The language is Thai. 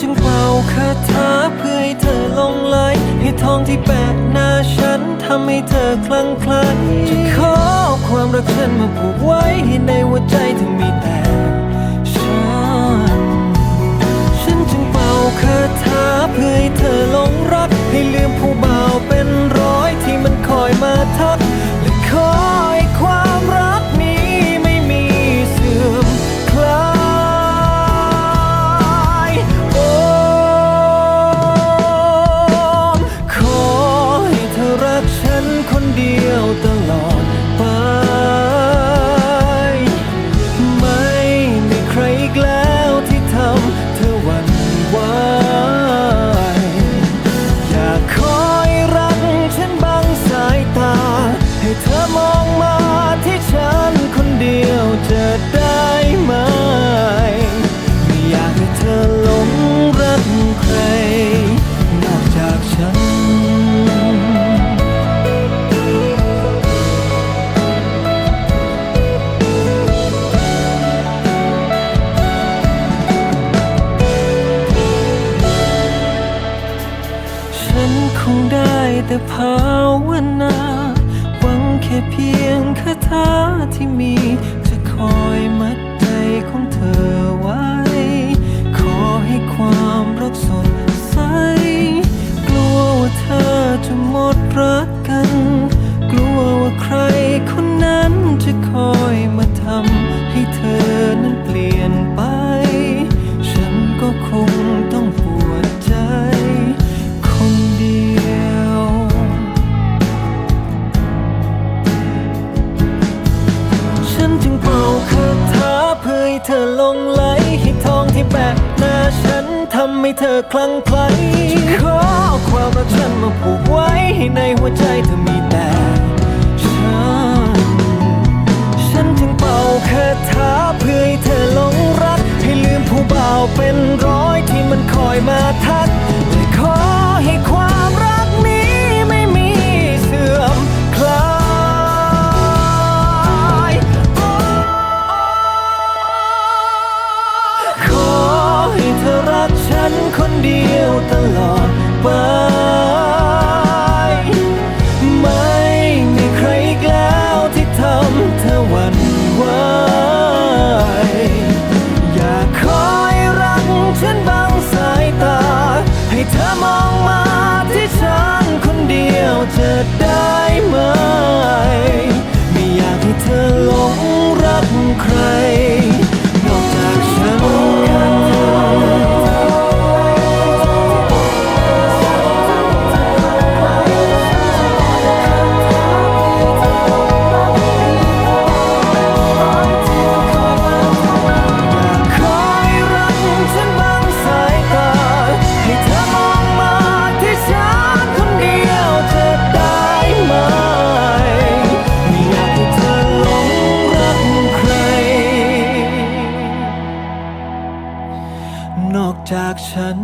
จึงเป่าคาถาเพื่อให้เธอลงไหลให้ทองที่แปะหน้าฉันทำให้เธอคลั่งไคล้จะขอความรักฉันมาผูกไว้ให้ในหัวใจเธอมีแต่ฉัน ฉันจึงเป่าคาถาเพื่อให้เธอลงรักให้ลืมผู้บ ฉันคงได้แต่ภาวนา หวังแค่เพียงคาถาที่มีจะคอยมัด เธอลงไหลให้ทองที่แบกหน้าฉันทำให้เธอคลั่งไคล้ขอเอาความรักฉันมาผูกไว้ให้ในหัวใจเธอ จากฉัน